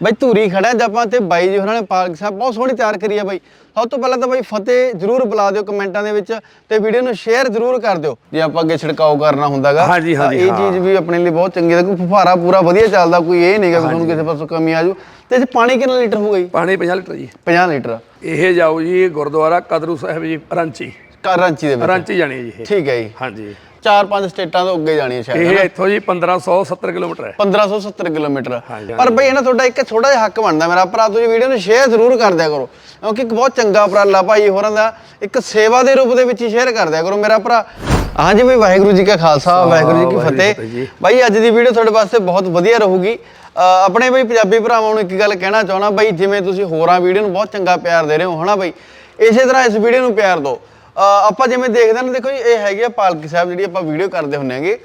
ਬਾਈ ਧੂਰੀ ਖੜਾ ਜਦ ਆਪਾਂ ਤੇ ਬਾਈ ਜੀ ਹੋਰਾਂ ਨੇ ਪਾਰਕ ਸਾਹਿਬ ਬਹੁਤ ਸੋਹਣੀ ਤਿਆਰ ਕਰੀ ਆ ਬਾਈ। ਸਭ ਤੋਂ ਪਹਿਲਾਂ ਤਾਂ ਬਾਈ ਫਤਿਹ ਜਰੂਰ ਬੁਲਾ ਦਿਓ ਕਮੈਂਟਾਂ ਦੇ ਵਿੱਚ ਤੇ ਵੀਡੀਓ ਨੂੰ ਸ਼ੇਅਰ ਜਰੂਰ ਕਰ ਦਿਓ। ਜੇ ਆਪਾਂ ਅੱਗੇ ਛਿੜਕਾਓ ਕਰਨਾ ਹੁੰਦਾਗਾ ਹਾਂਜੀ, ਹਾਂਜੀ, ਇਹ ਹਾਂ। ਚੀਜ਼ ਵੀ ਆਪਣੇ ਲਈ ਬਹੁਤ ਚੰਗੀ ਹੈ ਕੋਈ ਫੁਫਾਰਾ ਪੂਰਾ ਵਧੀਆ ਚੱਲਦਾ ਕੋਈ ਇਹ ਨਹੀਂਗਾ ਵੀ ਤੁਹਾਨੂੰ ਕਿਸੇ ਪਾਸੋਂ ਕਮੀ ਆ ਜੂ ਤੇ ਇਹ ਪਾਣੀ ਕਿੰਨਾ ਲੀਟਰ ਹੋਊਗਾ ਜੀ ਪਾਣੀ 50 ਲੀਟਰ ਜੀ। 50 ਲੀਟਰ। ਇਹ ਜਾਓ ਜੀ ਗੁਰਦੁਆਰਾ ਕਦਰੂ ਸਾਹਿਬ ਜੀ ਰਾਂਚੀ। ਕਰਾਂਚੀ ਦੇ ਵਿੱਚ। ਰਾਂਚੀ ਜਾਣੀ ਹੈ ਜੀ ਠੀਕ ਹੈ ਜੀ। ਹਾਂਜੀ। ਚਾਰ ਪੰਜ ਸਟੇਟਾਂ ਤੋਂ ਅੱਗੇ ਜਾਣੀ ਹੈ ਸ਼ਾਇਦ ਇਹ ਇੱਥੋਂ ਜੀ 1570 ਕਿਲੋਮੀਟਰ ਹੈ। 1570 ਕਿਲੋਮੀਟਰ। ਪਰ ਬਈ ਇਹਨਾਂ ਤੁਹਾਡਾ ਇੱਕ ਥੋੜਾ ਜਿਹਾ ਹੱਕ ਬਣਦਾ ਮੇਰਾ ਭਰਾ ਤੁਸੀਂ ਵੀਡੀਓ ਨੂੰ ਸ਼ੇਅਰ ਜ਼ਰੂਰ ਕਰ ਦਿਆ ਕਰੋ। ਕਿਉਂਕਿ ਇੱਕ ਬਹੁਤ ਚੰਗਾ ਉਪਰਾਲਾ ਭਾਈ ਹੋਰਾਂ ਦਾ ਇੱਕ ਸੇਵਾ ਦੇ ਰੂਪ ਦੇ ਵਿੱਚ ਹੀ ਸ਼ੇਅਰ ਕਰ ਦਿਆ ਕਰੋ ਮੇਰਾ ਭਰਾ। ਹਾਂਜੀ ਬਈ ਵਾਹਿਗੁਰੂ ਜੀ ਕਾ ਖਾਲਸਾ ਵਾਹਿਗੁਰੂ ਜੀ ਕੀ ਫਤਿਹ। ਬਾਈ ਅੱਜ ਦੀ ਵੀਡੀਓ ਤੁਹਾਡੇ ਵਾਸਤੇ ਬਹੁਤ ਵਧੀਆ ਰਹੂਗੀ। ਆਪਣੇ ਬਈ ਪੰਜਾਬੀ ਭਰਾਵਾਂ ਨੂੰ ਇੱਕ ਗੱਲ ਕਹਿਣਾ ਚਾਹਣਾ ਬਈ ਜਿਵੇਂ ਤੁਸੀਂ ਹੋਰਾਂ ਵੀਡੀਓ ਨੂੰ ਬਹੁਤ ਚੰਗਾ ਪਿਆਰ ਦੇ ਰਹੇ ਹੋ ਹਨਾ ਬਈ? ਇਸੇ ਤਰ੍ਹਾਂ ਇਸ ਵੀਡੀਓ ਨੂੰ ਪਿਆਰ ਦਿਓ। ਆਪਾਂ ਜਿਵੇਂ ਦੇਖਦੇ ਹਾਂ ਨਾ, ਦੇਖੋ ਜੀ, ਇਹ ਹੈਗੀ ਆ ਪਾਲਕੀ ਸਾਹਿਬ ਜਿਹੜੀ ਆਪਾਂ ਵੀਡੀਓ ਕਰਦੇ ਹੁੰਨੇ ਆਂਗੇ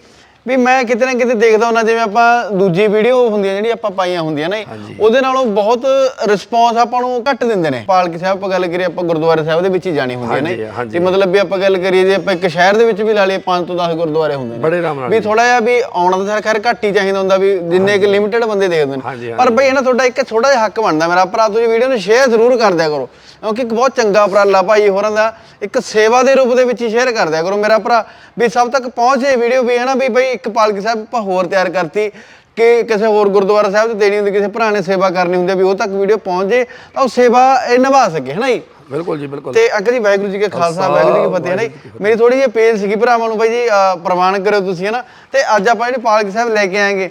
ਵੀ ਮੈਂ ਕਿਤੇ ਨਾ ਕਿਤੇ ਦੇਖਦਾ ਹੁੰਦਾ ਜਿਵੇਂ ਆਪਾਂ ਦੂਜੀ ਵੀਡੀਓ ਹੁੰਦੀਆਂ ਜਿਹੜੀ ਆਪਾਂ ਪਾਈਆਂ ਹੁੰਦੀਆਂ ਨੇ ਉਹਦੇ ਨਾਲੋਂ ਬਹੁਤ ਰਿਸਪੌਂਸ ਆਪਾਂ ਨੂੰ ਘੱਟ ਦਿੰਦੇ ਨੇ। ਪਾਲਕੀ ਸਾਹਿਬ ਆਪਾਂ ਗੱਲ ਕਰੀਏ ਆਪਾਂ ਗੁਰਦੁਆਰੇ ਸਾਹਿਬ ਦੇ ਵਿੱਚ ਹੀ ਜਾਣੀ ਹੁੰਦੀਆਂ ਹਾਂਜੀ, ਨੇ। ਤੇ ਮਤਲਬ ਵੀ ਆਪਾਂ ਗੱਲ ਕਰੀਏ ਜੇ ਆਪਾਂ ਇੱਕ ਸ਼ਹਿਰ ਦੇ ਵਿੱਚ ਵੀ ਲਾ ਲਈਏ 5 ਤੋਂ 10 ਗੁਰਦੁਆਰੇ ਹੁੰਦੇ ਨੇ। ਬੜੇ ਆਰਾਮ ਨਾਲ ਵੀ ਥੋੜਾ ਜਿਹਾ ਵੀ ਆਉਣਾ ਤਾਂ ਸਾਰਾ ਖੈਰ ਘੱਟ ਹੀ ਚਾਹੀਦਾ ਹੁੰਦਾ ਵੀ ਜਿੰਨੇ ਕਿ ਲਿਮਿਟਡ ਬੰਦੇ ਦੇਖਦੇ ਨੇ। ਪਰ ਬਈ ਇਹਨਾਂ ਤੁਹਾਡਾ ਇੱਕ ਥੋੜਾ ਜਿਹਾ ਹੱਕ ਬਣਦਾ ਮੇਰਾ ਭਰਾ ਤੁਸੀਂ ਵੀਡੀਓ ਨੂੰ ਸ਼ੇਅਰ ਜ਼ਰੂਰ ਕਰ ਦਿਆ ਕਰੋ। ਕਿਉਂਕਿ ਇੱਕ ਬਹੁਤ ਚੰਗਾ ਉਪਰਾਲਾ ਭਾਈ ਹੋਰਾਂ ਦਾ ਇੱਕ ਸੇਵਾ ਦੇ ਰੂਪ ਦੇ ਵਿੱਚ ਹੀ ਸ਼ੇਅਰ ਕਰ ਦਿਆ ਕਰੋ ਮੇਰਾ ਭਰਾ। ਵੀ ਸਭ ਤੱਕ ਪਹੁੰਚੇ ਵੀਡੀਓ ਵੀ ਹੈ ਨਾ ਵੀ ਬਈ ਇੱਕ ਪਾਲਕੀ ਸਾਹਿਬ ਆਪਾਂ ਹੋਰ ਤਿਆਰ ਕਰਤੀ ਕਿ ਕਿਸੇ ਹੋਰ ਗੁਰਦੁਆਰਾ ਸਾਹਿਬ ਤੇ ਦੇਣੀ ਹੁੰਦੀ ਕਿਸੇ ਭਰਾ ਨੇ ਸੇਵਾ ਕਰਨੀ ਹੁੰਦੀ ਆ ਵੀ ਉਹ ਤੱਕ ਵੀਡੀਓ ਪਹੁੰਚ ਜੇ ਤਾਂ ਉਹ ਸੇਵਾ ਇਹ ਨਿਭਾ ਸਕੇ ਹੈ ਨਾ ਜੀ? ਬਿਲਕੁਲ ਜੀ ਬਿਲਕੁਲ। ਤੇ ਅੰਕਲ ਜੀ ਵਾਹਿਗੁਰੂ ਜੀ ਕੇ ਖਾਲਸਾ ਵਾਹਿਗੁਰੂ ਜੀ ਕੀ ਫਤਿਹ ਹੈ ਨਾ ਜੀ। ਮੇਰੀ ਥੋੜੀ ਜਿਹੀ ਅਪੀਲ ਸੀਗੀ ਭਰਾਵਾਂ ਨੂੰ ਬਾਈ ਜੀ ਅਹ ਪ੍ਰਵਾਨ ਕਰਿਓ ਤੁਸੀਂ ਹੈ ਨਾ? ਤੇ ਅੱਜ ਆਪਾਂ ਜਿਹੜੇ ਪਾਲਕ ਸਾਹਿਬ ਲੈ ਕੇ ਆਏਗੇ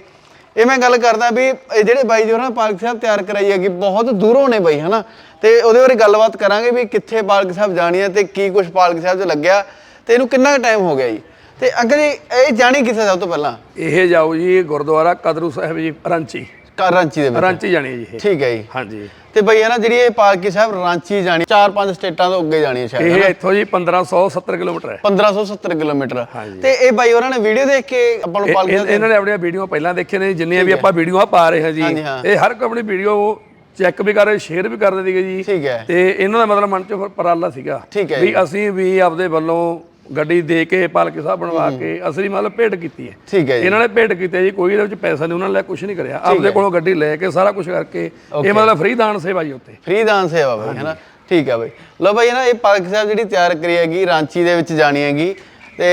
ਇਹ ਮੈਂ ਗੱਲ ਕਰਦਾ ਵੀ ਇਹ ਜਿਹੜੇ ਬਾਈ ਜੀ ਉਹਨਾਂ ਨੇ ਪਾਲਕ ਸਾਹਿਬ ਤਿਆਰ ਕਰਾਈ ਹੈਗੀ ਬਹੁਤ ਦੂਰੋਂ ਨੇ ਬਾਈ ਹਨਾ ਤੇ ਉਹਦੇ ਬਾਰੇ ਗੱਲਬਾਤ ਕਰਾਂਗੇ ਵੀ ਕਿੱਥੇ ਪਾਲਕ ਸਾਹਿਬ ਜਾਣੀ ਹੈ ਤੇ ਕੀ ਕੁਝ ਪਾਲਕ ਸਾਹਿਬ 'ਚ ਲੱਗਿਆ ਤੇ ਇਹਨੂੰ ਕਿੰਨਾ ਟਾਈਮ ਹੋ ਗਿਆ ਜੀ? ਤੇ ਅੰਕਲ ਜੀ ਇਹ ਜਾਣੀ ਕਿੱਥੇ ਸਭ ਤੋਂ ਪਹਿਲਾਂ? ਇਹ ਜਾਓ ਜੀ ਗੁਰਦੁਆਰਾ ਕਦਰੂ ਸਾਹਿਬ ਜੀ ਰਾਂਚੀ। ਰਾਂਚੀ ਦੇ ਵਿੱਚ। ਰਾਂਚੀ ਜਾਣੀ ਹੈ ਜੀ ਇਹ। ਠੀਕ ਹੈ ਜੀ। ਹਾਂਜੀ। ਤੇ ਬਈ ਹੈ ਨਾ ਜਿਹੜੀ ਇਹ ਪਾਲਕੀ ਸਾਹਿਬ ਰਾਂਚੀ ਜਾਣੀ ਚਾਰ ਪੰਜ ਸਟੇਟਾਂ ਤੋਂ ਅੱਗੇ ਜਾਣੀ ਹੈ ਸ਼ਾਇਦ ਇਹ ਇੱਥੋਂ ਜੀ 1570 ਕਿਲੋਮੀਟਰ ਹੈ। 1570 ਕਿਲੋਮੀਟਰ। ਹਾਂਜੀ। ਤੇ ਇਹ ਬਾਈ ਉਹਨਾਂ ਨੇ ਵੀਡੀਓ ਦੇਖ ਕੇ ਆਪਾਂ ਨੂੰ ਇਹ- ਪਾਲਕੀ ਇਹ- ਇਹਨਾਂ ਨੇ ਆਪਣੀਆਂ ਵੀਡੀਓ ਪਹਿਲਾਂ ਦੇਖੇ ਨੇ ਜਿੰਨੀਆਂ ਵੀ ਆਪਾਂ ਵੀਡੀਓਆਂ ਪਾ ਰਹੇ ਹਾਂ ਜੀ। ਹਾਂਜੀ, ਹਾਂ। ਇਹ ਹਰ ਇੱਕ ਆਪਣੀ ਵੀਡੀਓ ਚੈੱਕ ਵੀ ਕਰ ਰਹੇ ਸ਼ੇਅਰ ਵੀ ਕਰ ਰਹੇ ਸੀਗੇ ਜੀ। ਠੀਕ ਹੈ। ਤੇ ਇਹਨਾਂ ਦਾ ਮਤਲਬ ਮਨ ਚ ਫਿਰ ਪਰਾਲਾ ਸੀਗਾ ਠੀਕ ਹੈ ਵੀ ਅਸੀਂ ਵੀ ਆਪਦੇ ਵੱਲੋਂ ਗੱਡੀ ਦੇ ਕੇ ਪਾਲਕੀ ਸਾਹਿਬ ਬਣਵਾ ਕੇ ਅਸੀਂ ਮਤਲਬ ਭੇਟ ਕੀਤੀ ਹੈ। ਠੀਕ ਹੈ ਜੀ। ਇਹਨਾਂ ਨੇ ਭੇਟ ਕੀਤੀ ਜੀ ਕੋਈ ਇਹਦੇ ਵਿੱਚ ਪੈਸਾ ਨਹੀਂ ਉਹਨਾਂ ਨੇ ਲੈ ਕੁਝ ਨਹੀਂ ਕਰਿਆ। ਆਪਦੇ ਕੋਲੋਂ ਗੱਡੀ ਲੈ ਕੇ ਸਾਰਾ ਕੁਝ ਕਰਕੇ ਇਹ ਮਤਲਬ ਫ੍ਰੀ ਦਾਨ ਸੇਵਾ ਜੀ ਉੱਤੇ ਫ੍ਰੀ ਦਾਨ ਸੇਵਾ ਬਾਈ ਹੈ ਨਾ? ਠੀਕ ਹੈ ਬਾਈ। ਲੋ ਬਾਈ ਨਾ ਇਹ ਪਾਲਕੀ ਸਾਹਿਬ ਜਿਹੜੀ ਤਿਆਰ ਕਰੀ ਹੈਗੀ ਰਾਂਚੀ ਦੇ ਵਿੱਚ ਜਾਣੀ ਹੈਗੀ ਤੇ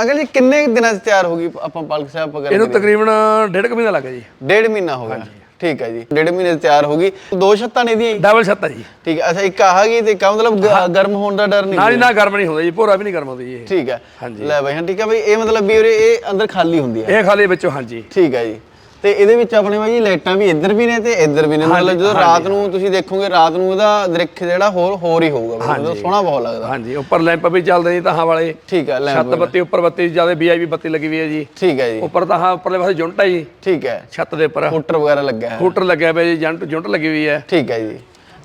ਅੰਕਲ ਜੀ ਕਿੰਨੇ ਦਿਨਾਂ 'ਚ ਤਿਆਰ ਹੋ ਗਈ ਆਪਾਂ ਪਾਲਕੀ ਸਾਹਿਬ ਗੱਲ ਇਹਨੂੰ ਤਕਰੀਬਨ ਡੇਢ ਕੁ ਮਹੀਨਾ ਲੱਗ ਗਿਆ ਜੀ। ਡੇਢ ਮਹੀਨਾ ਹੋ ਗਿਆ। ਠੀਕ ਹੈ ਜੀ। ਡੇਢ ਮਹੀਨੇ 'ਚ ਤਿਆਰ ਹੋ ਗਈ। ਦੋ ਛੱਤਾਂ ਨੇ ਦੀਆਂ ਜੀ? ਡਬਲ ਛੱਤ ਜੀ। ਠੀਕ ਹੈ ਅੱਛਾ ਇੱਕ ਆਹ ਗਈ ਤੇ ਕਾ ਮਤਲਬ ਗ- ਗਰਮ ਹੋਣ ਦਾ ਡਰ ਨਹੀਂ ਨਾ ਜੀ ਨਾ ਗਰਮ ਨਹੀਂ ਹੁੰਦਾ ਜੀ ਭੋਰਾ ਵੀ ਨਹੀਂ ਗਰਮ ਹੁੰਦੀ ਜੀ ਇਹ। ਠੀਕ ਹੈ। ਲੈ ਬਾਈ ਹਾਂ ਠੀਕ ਹੈ ਬਾਈ ਇਹ ਮਤਲਬ ਵੀ ਉਰੇ ਇਹ ਅੰਦਰ ਖਾਲੀ ਹੁੰਦੀ ਹੈ। ਇਹ ਖਾਲੀ ਵਿੱਚੋਂ ਹਾਂਜੀ। ਠੀਕ ਹੈ ਜੀ। ਤੇ ਇਹਦੇ ਵਿੱਚ ਆਪਣੇ ਬਾਈ ਲਾਈਟਾਂ ਵੀ ਇੱਧਰ ਵੀ ਨੇ ਤੇ ਇੱਧਰ ਵੀ ਨੇ। ਮਤਲਬ ਜਦੋਂ ਰਾਤ ਨੂੰ ਤੁਸੀਂ ਦੇਖੋਗੇ ਰਾਤ ਨੂੰ ਇਹਦਾ ਦ੍ਰਿਸ਼ ਜਿਹੜਾ ਹੋਰ ਹੋਰ ਹੀ ਹੋਊਗਾ। ਮਤਲਬ ਸੋਹਣਾ ਬਹੁਤ ਲੱਗਦਾ। ਹਾਂਜੀ ਉੱਪਰ ਲੈਂਪ ਵੀ ਚੱਲਦੇ ਜੀ ਤਾਹਾਂ ਵਾਲੇ। ਠੀਕ ਹੈ ਲੈ ਛੱਤ ਬੱਤੀ ਉੱਪਰ ਬੱਤੀ ਜ਼ਿਆਦਾ ਵੀਆਈਪੀ ਬੱਤੀ ਲੱਗੀ ਹੋਈ ਹੈ ਜੀ। ਠੀਕ ਹੈ ਜੀ। ਉੱਪਰ ਤਾਹਾਂ ਉੱਪਰਲੇ ਪਾਸੇ ਜੁੰਟ ਹੈ ਜੀ। ਠੀਕ ਹੈ ਛੱਤ ਦੇ ਉੱਪਰ। ਮੋਟਰ ਵਗੈਰਾ ਲੱਗਿਆ ਹੈ ਹੂਟਰ ਲੱਗਿਆ ਪਿਆ ਜੀ ਜੰਟ ਜੁੰਟ ਲੱਗੀ ਹੋਈ ਹੈ। ਠੀਕ ਹੈ ਜੀ।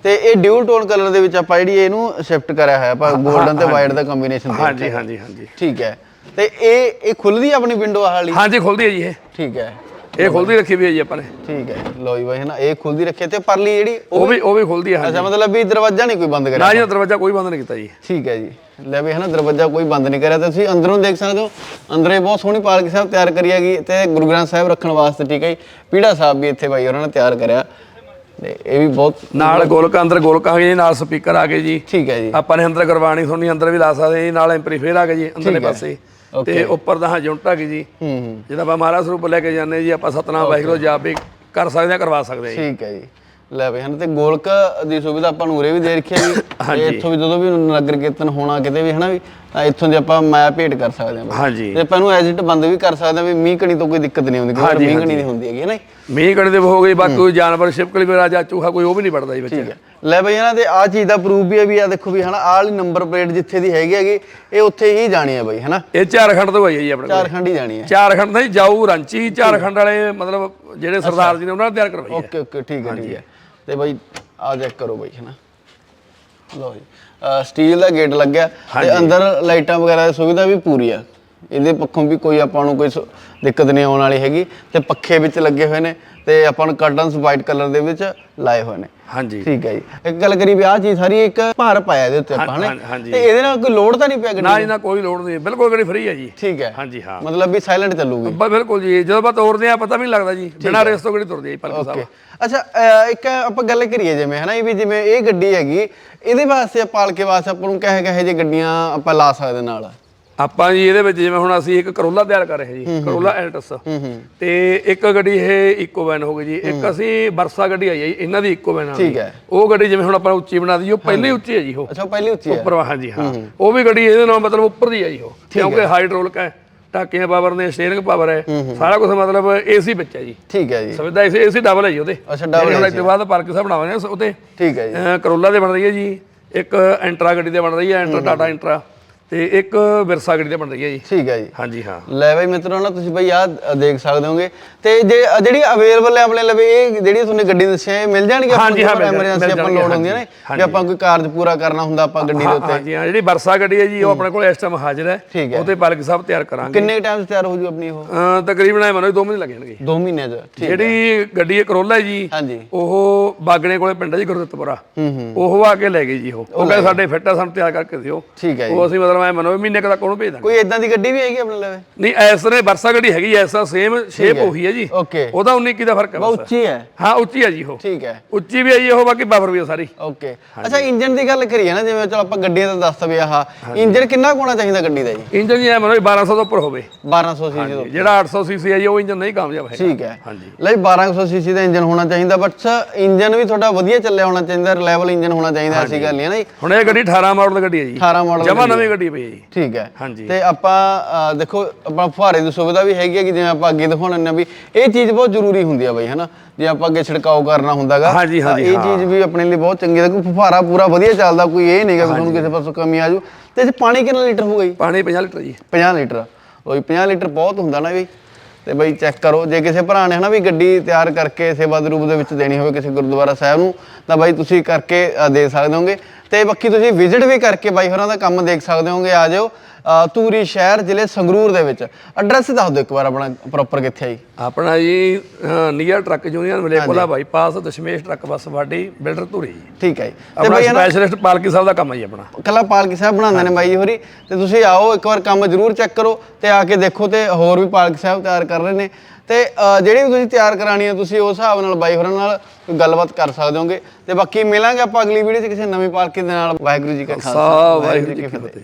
ਤੇ ਇਹ ਡਿਊਲ ਟੋਨ ਕਲਰ ਦੇ ਵਿੱਚ ਆਪਾਂ ਜਿਹੜੀ ਇਹਨੂੰ ਸ਼ਿਫਟ ਕਰਿਆ ਹੋਇਆ ਆਪਾਂ 골ਡਨ ਤੇ ਵਾਈਟ ਦਾ ਕੰਬੀਨੇਸ਼ਨ ਹਾਂਜੀ ਹਾਂਜੀ ਹਾਂਜੀ। ਠੀਕ ਹੈ। ਤੇ ਇਹ ਇਹ ਖੁੱਲਦੀ ਆਪਣੀ ਵਿੰਡੋ ਵਾਲੀ? ਹਾਂਜੀ ਖੁੱਲਦੀ ਹੈ ਜੀ ਇਹ। ਠੀਕ ਹੈ। ਇਹ ਖੁੱਲਦੀ ਰੱਖੀ ਹੋਈ ਹੈ ਜੀ ਆਪਾਂ ਨੇ। ਠੀਕ ਹੈ ਲੋ ਜੀ ਬਾਈ ਹੈ ਨਾ ਇਹ ਖੁੱਲਦੀ ਰੱਖੀ ਤੇ ਪਰਲੀ ਜਿਹੜੀ ਉਹ ਵੀ ਉਹ ਵੀ ਖੁੱਲਦੀ ਹੈ ਅੱਛਾ ਮਤਲਬ ਵੀ ਦਰਵਾਜ਼ਾ ਨਹੀਂ ਕੋਈ ਬੰਦ ਕਰਿਆ ਨਾ ਜੀ ਦਰਵਾਜ਼ਾ ਕੋਈ ਬੰਦ ਨਹੀਂ ਕੀਤਾ ਜੀ। ਠੀਕ ਹੈ ਜੀ। ਲੈ ਵੀ ਹਨਾ ਦਰਵਾਜ਼ਾ ਕੋਈ ਬੰਦ ਨਹੀਂ ਕਰਿਆ ਤੇ ਤੁਸੀਂ ਅੰਦਰੋਂ ਦੇਖ ਸਕਦੇ ਹੋ ਅੰਦਰੇ ਬਹੁਤ ਸੋਹਣੀ ਪਾਲਕੀ ਸਾਹਿਬ ਤਿਆਰ ਕਰੀ ਹੈਗੀ ਤੇ ਗੁਰੂ ਗ੍ਰੰਥ ਸਾਹਿਬ ਰੱਖਣ ਵਾਸਤੇ ਠੀਕ ਹੈ ਜੀ। ਪੀੜਾ ਸਾਹਿਬ ਵੀ ਇੱਥੇ ਬਾਈ ਉਹਨਾਂ ਨੇ ਤਿਆਰ ਕਰਿਆ। ਤੇ ਇਹ ਵੀ ਬਹੁਤ ਨਾਲ ਗੋਲਕ ਅੰਦਰ ਗੋਲਕ ਆ ਗਏ ਜੀ ਨਾਲ ਸਪੀਕਰ ਆ ਗਏ ਜੀ। ਠੀਕ ਹੈ ਜੀ। ਆਪਾਂ ਨੇ ਅੰਦਰ ਗੁਰਬਾਣੀ ਸੁਣਨੀ ਅੰਦਰ ਵੀ ਲਾ ਸਕਦੇ ਜੀ ਨਾਲ ਐਂਪਲੀਫਾਇਰ ਆ ਗਏ ਜੀ ਅੰਦਰਲੇ ਪਾਸੇ। ਤੇ ਉੱਪਰ ਦਾ ਜੁੰਟ ਆ ਗਈ ਜੀ? ਜਿਹਦਾ ਆਪਾਂ ਮਹਾਰਾਜ ਸਰੂਪ ਲੈ ਕੇ ਜਾਂਦੇ ਜੀ ਆਪਾਂ ਸਤਨਾਮ ਵਾਹਿਗੁਰੂ ਜਾਪ ਵੀ ਕਰ ਸਕਦੇ ਹਾਂ ਕਰਵਾ ਸਕਦੇ ਜੀ। ਠੀਕ ਹੈ ਜੀ। ਲੈ ਬਈ ਹਨ ਤੇ ਗੋਲਕ ਦੀ ਸੁਵਿਧਾ ਆਪਾਂ ਨੂੰ ਉਰੇ ਵੀ ਦੇ ਰੱਖੀ ਹੈ ਜੀ। ਤੇ ਇੱਥੋਂ ਵੀ ਜਦੋਂ ਵੀ ਨਗਰ ਕੀਰਤਨ ਹੋਣਾ ਕਿਤੇ ਵੀ ਹਨਾ ਵੀ ਤਾਂ ਇੱਥੋਂ ਦੀ ਆਪਾਂ ਮੈਪ ਭੇਟ ਕਰ ਸਕਦੇ ਹਾਂ। ਹਾਂਜੀ। ਤੇ ਆਪਾਂ ਨੂੰ ਐਜਿਟ ਬੰਦ ਵੀ ਕਰ ਸਕਦੇ ਹਾਂ ਵੀ ਮੀਂਹ ਕਣੀ ਤੋਂ ਕੋਈ ਦਿੱਕਤ ਨਹੀਂ ਆਉਂਦੀ ਕਿਉਂਕਿ ਮੀਂਹ ਕਣੀ ਨਹੀਂ ਹੁੰਦੀ ਹੈਗੀ ਹੈ ਨਾ ਜੀ? ਮੀਂਹ ਕੜੇ ਦੇ ਹੋ ਗਈ ਬਾਕੀ ਕੋਈ ਜਾਨਵਰ ਛਿਪਕਲੀ ਵੀ ਰਾਜਾ ਚੂਹਾ ਕੋਈ ਉਹ ਵੀ ਨਹੀਂ ਵੜਦਾ ਜੀ ਠੀਕ ਹੈ। ਲੈ ਬਈ ਇਹਨਾਂ ਦੇ ਆ ਚੀਜ਼ ਦਾ ਪ੍ਰੂਫ ਵੀ ਹੈ ਵੀ ਆ ਦੇਖੋ ਵੀ ਹਨਾ ਆਹ ਵਾਲੀ ਨੰਬਰ ਪਲੇਟ ਜਿੱਥੇ ਦੀ ਹੈਗੀ ਹੈਗੀ ਇਹ ਉੱਥੇ ਹੀ ਜਾਣੀ ਹੈ ਬਈ ਹਨਾ? ਇਹ ਝਾਰਖੰਡ ਤੋਂ ਆਈ ਹੈ ਜੀ ਆਪਣੇ ਕੋਲ। ਝਾਰਖੰਡ ਹੀ ਜਾਣੀ ਹੈ। ਝਾਰਖੰਡ ਨਹੀਂ ਜਾਊ ਰਾਂਚੀ ਝਾਰਖੰਡ ਵਾਲੇ ਮਤਲਬ ਜਿਹੜੇ ਸਰਦਾਰ ਜੀ ਨੇ ਉਹਨਾਂ ਨੇ ਤਿਆਰ ਕਰਵਾਈ ਹੈ। ਓਕੇ ਓਕੇ ਠੀਕ ਹੈ ਠੀਕ ਹੈ। ਤੇ ਬਈ ਆ ਚੈੱਕ ਕਰੋ ਬਈ ਹਨਾ? ਲਓ ਜੀ। ਸਟੀਲ ਦਾ ਗੇਟ ਲੱਗਿਆ ਤੇ ਅੰਦਰ ਲਾਈਟਾਂ ਵਗੈਰਾ ਦੀ ਸੁਵਿਧਾ ਵੀ ਪੂਰੀ ਆ। ਇਹਦੇ ਪੱਖੋਂ ਵੀ ਕੋਈ ਆਪਾਂ ਨੂੰ ਕੋਈ ਸੁ- ਦਿੱਕਤ ਨਹੀਂ ਆਉਣ ਵਾਲੀ ਹੈਗੀ। ਤੇ ਪੱਖੇ ਵਿੱਚ ਲੱਗੇ ਹੋਏ ਨੇ ਤੇ ਆਪਾਂ ਨੂੰ ਕਰਟਨਸ ਵਾਈਟ ਕਲਰ ਦੇ ਵਿੱਚ ਲਾਏ ਹੋਏ ਨੇ। ਹਾਂਜੀ। ਠੀਕ ਹੈ ਜੀ। ਇੱਕ ਗੱਲ ਕਰੀ ਵੀ ਆਹ ਚੀਜ਼ ਸਾਰੀ ਇੱਕ ਭਾਰ ਪਾਇਆ ਇਹਦੇ ਉੱਤੇ ਆਪਾਂ ਨੇ ਹਾਂ- ਹਾਂਜੀ। ਤੇ ਇਹਦੇ ਨਾਲ ਕੋਈ ਲੋਡ ਤਾਂ ਨਹੀਂ ਪਿਆ ਗੱਡੀ ਨਾ ਜੀ ਨਾ ਕੋਈ ਲੋੜ ਨਹੀਂ। ਬਿਲਕੁਲ ਗੱਡੀ ਫ੍ਰੀ ਹੈ ਜੀ। ਠੀਕ ਹੈ। ਹਾਂਜੀ ਹਾਂ। ਮਤਲਬ ਵੀ ਸਾਇਲੈਂਟ ਚੱਲੂਗੀ। ਬਿਲਕੁਲ ਜੀ। ਜਦੋਂ ਆਪਾਂ ਤੋਰਦੇ ਆ ਪਤਾ ਵੀ ਨਹੀਂ ਲੱਗਦਾ ਜੀ। ਬਿਨਾਂ ਰੇਸ ਤੋਂ ਗੱਡੀ ਤੁਰਦੀ ਹੈ ਜੀ ਪਲਕ ਸਾਹਿਬ। ਅੱਛਾ ਅਹ ਇੱਕ ਆਪਾਂ ਗੱਲ ਕਰੀਏ ਜਿਵੇਂ ਹਨਾ ਇਹ ਵੀ ਜਿਵੇਂ ਇਹ ਗੱਡੀ ਹੈਗੀ ਇਹਦੇ ਵਾਸਤੇ ਪਾਲਕੇ ਵਾਸਤੇ ਆਪਾਂ ਨੂੰ ਕਹੇ ਕਹੇ ਜੇ ਗੱਡੀਆਂ ਆਪਾਂ ਲਾ ਸਕਦੇ ਨਾਲ। ਆਪਾਂ ਜੀ ਇਹਦੇ ਵਿੱਚ ਜਿਵੇਂ ਹੁਣ ਅਸੀਂ ਇੱਕ ਕਰੋਲਾ ਤਿਆਰ ਕਰ ਰਹੇ ਜੀ ਕਰੋਲਾ ਐਲਟਸ ਤੇ ਇੱਕ ਗੱਡੀ ਇਹ ਇਕੋ ਵੈਨ ਹੋ ਗਈ ਜੀ। ਇੱਕ ਅਸੀਂ ਵਰਸਾ ਗੱਡੀ ਆਈ ਹੈ ਜੀ ਇਹਨਾਂ ਦੀ ਇਕੋ ਵੈਨ ਆ ਠੀਕ ਹੈ। ਉਹ ਗੱਡੀ ਜਿਵੇਂ ਹੁਣ ਆਪਾਂ ਉੱਚੀ ਬਣਾ ਦਈ ਉਹ ਪਹਿਲੇ ਉੱਚੀ ਹੈ ਜੀ ਉਹ। ਅੱਛਾ ਪਹਿਲੀ ਉੱਚੀ ਹੈ। ਉੱਪਰ ਵਾਹ ਜੀ ਹਾਂ ਉਹ ਵੀ ਗੱਡੀ ਇਹਦੇ ਨਾਲ ਮਤਲਬ ਉੱਪਰ ਦੀ ਹੈ ਜੀ ਉਹ। ਕਿਉਂਕਿ ਹਾਈਡ੍ਰੋਲਿਕ ਹੈ ਟਾਕੀਆਂ ਪਾਵਰ ਨੇ ਸਟੀਅਰਿੰਗ ਪਾਵਰ ਹੈ ਸਾਰਾ ਕੁਝ ਮਤਲਬ ਏਸੀ ਵਿੱਚ ਹੈ ਜੀ। ਠੀਕ ਹੈ ਜੀ। ਸੁਵਿਧਾ ਏਸੀ ਏਸੀ ਡਬਲ ਹੈ ਜੀ ਉਹਦੇ। ਅੱਛਾ, ਜਿਹੜੀ ਹੁਣ ਇਸ ਤੋਂ ਬਾਅਦ ਪਾਰਕ ਸਾਹਿਬ ਬਣਾਵਾਂਗੇ ਉਹਦੇ। ਠੀਕ ਹੈ ਜੀ। ਕਰੋਲਾ ਦੇ ਬਣ ਰਹੀ ਹੈ ਜੀ। ਇੱਕ ਐਂਟਰਾ ਗੱਡੀ ਦੇ ਬਣ ਰਹੀ ਹੈ ਐਂਟਰਾ ਟਾਟਾ ਐਂਟਰਾ ਤੇ ਇੱਕ ਵਿਰਸਾ ਗੱਡੀ ਦੇ ਬਣ ਰਹੀ ਹੈ ਜੀ। ਠੀਕ ਹੈ ਜੀ। ਹਾਂਜੀ ਹਾਂ। ਲੈ ਬਈ ਮਿੱਤਰੋ ਨਾ ਤੁਸੀਂ ਬਈ ਆਹ ਦੇਖ ਸਕਦੇ ਹੋਗੇ। ਤੇ ਜੇ ਅ ਜਿਹੜੀ ਅਵੇਲੇਬਲ ਹੈ ਆਪਣੇ ਲਵੇ ਇਹ ਜਿਹੜੀ ਤੁਹਾਨੂੰ ਗੱਡੀ ਦੱਸਿਆ ਇਹ ਮਿਲ ਜਾਣਗੇ ਹਾਂਜੀ, ਹਾਂ, ਮਿਲ ਜਾਣ- ਐਮਰਜੈਂਸੀ ਮਿਲ ਆਪਾਂ ਜਾਣਗੇ, ਲੋਡ ਹੁੰਦੀਆਂ ਨੇ ਹਾਂਜੀ, ਜੇ ਆਪਾਂ ਕੋਈ ਕਾਰਜ ਪੂਰਾ ਕਰਨਾ ਹੁੰਦਾ ਆਪਾਂ ਗੱਡੀ ਦੇ ਉੱਤੇ। ਹਾਂਜੀ ਹਾਂ ਜਿਹੜੀ ਵਰਸਾ ਗੱਡੀ ਹੈ ਜੀ ਉਹ ਆਪਣੇ ਕੋਲ ਇਸ ਟਾਈਮ ਹਾਜ਼ਰ ਹੈ। ਠੀਕ ਹੈ। ਉਹ ਤੇ ਪਾਲਕ ਸਾਹਿਬ ਤਿਆਰ ਕਰਾਂਗੇ। ਕਿੰਨੇ ਟਾਈਮ ਤਿਆਰ ਹੋ ਜੂ ਆਪਣੀ ਉਹ? ਅਹ ਤਕਰੀਬਨ ਐ ਮੰਨੋ 2 ਮਹੀਨੇ ਲੱਗ ਜਾਣਗੇ 2 ਮਹੀਨਿਆਂ ਚ ਠੀਕ ਜਿਹੜੀ ਗੱਡੀ ਹੈ ਕਰੋਲਾ ਹੈ ਜੀ ਹਾਂਜੀ। ਉਹ ਬਾਗਣੇ ਕੋਲੇ ਪਿੰਡ ਹੈ ਜੀ ਗੁਰਦਿੱਤਪੁਰਾ। ਹੂੰ ਹੂੰ। ਉਹ ਆ ਕੇ ਲੈ ਗਏ ਜੀ ਉਹ। ਉਹ ਕਹਿੰਦੇ ਸਾਡੇ ਫਿੱਟ ਆ ਸਾਨੂੰ ਤਿਆਰ ਕਰਕੇ ਦਿਓ। ਠੀਕ ਹੈ ਜੀ। ਉਹ ਅਸੀਂ ਮਤਲਬ ਐ ਮੰਨੋ ਮਹੀਨੇ ਕੁ ਤੱਕ ਉਹਨੂੰ ਭੇਜ ਦਾਂਗੇ। ਕੋਈ ਇਦਾਂ ਦੀ ਗੱਡੀ ਵੀ ਹੈਗੀ ਆਪਣੇ ਲਵੇ? ਨਹੀਂ ਐਸ ਤਰ੍ਹਾਂ ਦੀ ਵਰਸਾ ਗੱਡੀ ਹੈਗੀ ਐਸਾ ਸੇਮ ਸ਼ੇਪ ਉਹੀ ਹੈ ਜੀ। ਓਕੇ। ਉਹਦਾ 19 ਕੀ ਦਾ ਫ਼ਰਕ ਹੈ ਬਸ ਉੱਚੀ ਹੈ। ਹਾਂ ਉੱਚੀ ਹੈ ਜੀ ਉਹ। ਠੀਕ ਹੈ। ਉੱਚੀ ਵੀ ਹੈ ਜੀ ਉਹ ਬਾਕੀ ਬਫਰ ਵੀ ਹੈ ਸਾਰੀ। ਓਕੇ। ਅੱਛਾ ਇੰਜਨ ਦੀ ਗੱਲ ਕਰੀਏ ਨਾ ਜਿਵੇਂ ਚਲ ਆਪਾਂ ਗੱਡੀਆਂ ਦਾ ਦੱਸ ਵੀ ਆਹ ਇੰਜਨ ਕਿੰਨਾ ਕੁ ਹੋਣਾ ਚਾਹੀਦਾ ਗੱਡੀ ਦਾ ਜੀ? ਇੰਜਨ ਜੀ ਐ ਮੰਨੋ ਵੀ 1200 ਤੋਂ ਉੱਪਰ ਹੋਵੇ। 1200 ਸੀਸੀ ਤੋਂ ਜਿਹੜਾ 800 ਸੀਸੀ ਹੈ ਜੀ ਉਹ ਇੰਜਨ ਨਹੀਂ ਕਾਮਯਾਬ ਹੈ ਠੀਕ ਹੈ। ਹਾਂਜੀ। ਲਈ 1200 ਸੀਸੀ ਦਾ ਇੰਜਨ ਹੋਣਾ ਚਾਹੀਦਾ ਬਟ ਇੰਜਨ ਵੀ ਤੁਹਾਡਾ ਵਧੀਆ ਚੱਲਿਆ ਹੋਣਾ ਚਾਹੀਦਾ ਰਿਲਾਇਬਲ ਇੰਜਨ ਹੋਣਾ ਚਾਹੀਦਾ ਐਸੀ ਗੱਲ ਨਹੀਂ ਹੈ ਨਾ ਜੀ। ਹੁਣ ਇਹ ਗੱਡੀ 18 ਮਾਡਲ ਗੱਡੀ ਹੈ ਜੀ। 18 ਮਾਡਲ ਜਮਾ ਨਵੀਂ ਗੱਡੀ ਹੈ ਜੀ। ਠੀਕ ਹੈ। ਹਾਂਜੀ। ਤੇ ਆਪਾਂ ਅਹ, ਦੇਖੋ ਆਪਾਂ ਫੁਹਾਰੇ ਦੀ ਸੁਵਿਧਾ ਵੀ ਹੈਗੀ ਹੈ ਕਿ ਜਿਵੇਂ ਆਪਾਂ ਅੱਗੇ ਦਿਖਾਉਣੇ ਨੇ ਵੀ ਇਹ ਚੀਜ਼ ਬਹੁਤ ਜ਼ਰੂਰੀ ਹੁੰਦੀ ਆ ਬਈ ਹਨਾ? ਜੇ ਆਪਾਂ ਅੱਗੇ ਛਿੜਕਾਓ ਕਰਨਾ ਹੁੰਦਾਗਾ ਹਾਂਜੀ, ਹਾਂਜੀ, ਇਹ ਚੀਜ਼ ਵੀ ਆਪਣੇ ਲਈ ਬਹੁਤ ਚੰਗੀ ਹੈ। ਕਿ ਫੁਹਾਰਾ ਪੂਰਾ ਵਧੀਆ ਚੱਲਦਾ ਕੋਈ ਇਹ ਨਹੀਂਗਾ ਵੀ ਤੁਹਾਨੂੰ ਕਿਸੇ ਪਾਸੋਂ ਕਮੀ ਆ ਜੂ ਤੇ ਇਹ 'ਚ ਪਾਣੀ ਕਿੰਨਾ ਲੀਟਰ ਹੋਊਗਾ ਜੀ? ਪਾਣੀ 50 ਲੀਟਰ ਜੀ। 50 ਲੀਟਰ। ਉਹ 50 ਲੀਟਰ ਬਹੁਤ ਹੁੰਦਾ ਨਾ ਬਈ। ਤੇ ਬਈ ਚੈੱਕ ਕਰੋ, ਜੇ ਕਿਸੇ ਭਰਾ ਨੇ ਹਨਾ ਵੀ ਗੱਡੀ ਤਿਆਰ ਕਰਕੇ ਸੇਵਾ ਦੇ ਰੂਪ ਦੇ ਵਿੱਚ ਦੇਣੀ ਹੋਵੇ ਕਿਸੇ ਗੁਰਦੁਆਰਾ ਸਾਹਿਬ ਨੂੰ, ਤਾਂ ਬਾਈ ਤੁਸੀਂ ਕਰਕੇ ਦੇ ਸਕਦੇ ਹੋਗੇ। ਤੇ ਬਾਕੀ ਤੁਸੀਂ ਵਿਜ਼ਿਟ ਵੀ ਕਰਕੇ ਬਾਈ ਹੋਰਾਂ ਦਾ ਕੰਮ ਦੇਖ ਸਕਦੇ ਹੋਗੇ, ਆ ਜਾਓ ਧੂਰੀ ਸ਼ਹਿਰ ਜ਼ਿਲ੍ਹੇ ਸੰਗਰੂਰ ਦੇ ਵਿੱਚ। ਐਡਰੈਸ ਦੱਸ ਦਿਓ ਇੱਕ ਵਾਰ ਆਪਣਾ ਪ੍ਰੋਪਰ ਕਿੱਥੇ ਆ ਜੀ। ਆਪਣਾ ਜੀ near truck union Malerkotla bypass Dashmesh truck bus body builder Dhuri. ਠੀਕ ਹੈ ਜੀ। ਤੇ ਆਪਣਾ ਸਪੈਸ਼ਲਿਸਟ ਪਾਲਕੀ ਸਾਹਿਬ ਦਾ ਕੰਮ ਹੈ ਜੀ ਆਪਣਾ। ਕੱਲਾ ਪਾਲਕੀ ਸਾਹਿਬ ਬਣਾਉਂਦੇ ਨੇ ਬਾਈ ਹੋਰੀ। ਤੇ ਤੁਸੀਂ ਆਓ ਇੱਕ ਵਾਰ ਕੰਮ ਜ਼ਰੂਰ ਚੈੱਕ ਕਰੋ ਤੇ ਆ ਕੇ ਦੇਖੋ ਤੇ ਹੋਰ ਵੀ ਪਾਲਕੀ ਸਾਹਿਬ ਤਿਆਰ ਕਰ ਰਹੇ ਨੇ। ਤੇ ਜਿਹੜੀ ਵੀ ਤੁਸੀਂ ਤਿਆਰ ਕਰਾਣੀ ਹੈ ਤੁਸੀਂ ਉਸ ਹਿਸਾਬ ਨਾਲ ਬਾਈ ਹੋਰਾਂ ਨਾਲ ਗੱਲਬਾਤ ਕਰ ਸਕਦੇ ਹੋਗੇ। ਤੇ ਬਾਕੀ ਮਿਲਾਂਗੇ ਆਪਾਂ ਅਗਲੀ ਵੀਡੀਓ 'ਚ ਕਿਸੇ ਨਵੀਂ ਪਾਲਕੀ ਦੇ ਨਾਲ। ਵਾਹਿਗੁਰੂ ਜੀ ਕਾ ਖਾਲਸਾ। ਵਾਹਿਗੁਰੂ ਜੀ ਕੀ ਫਤਿਹ।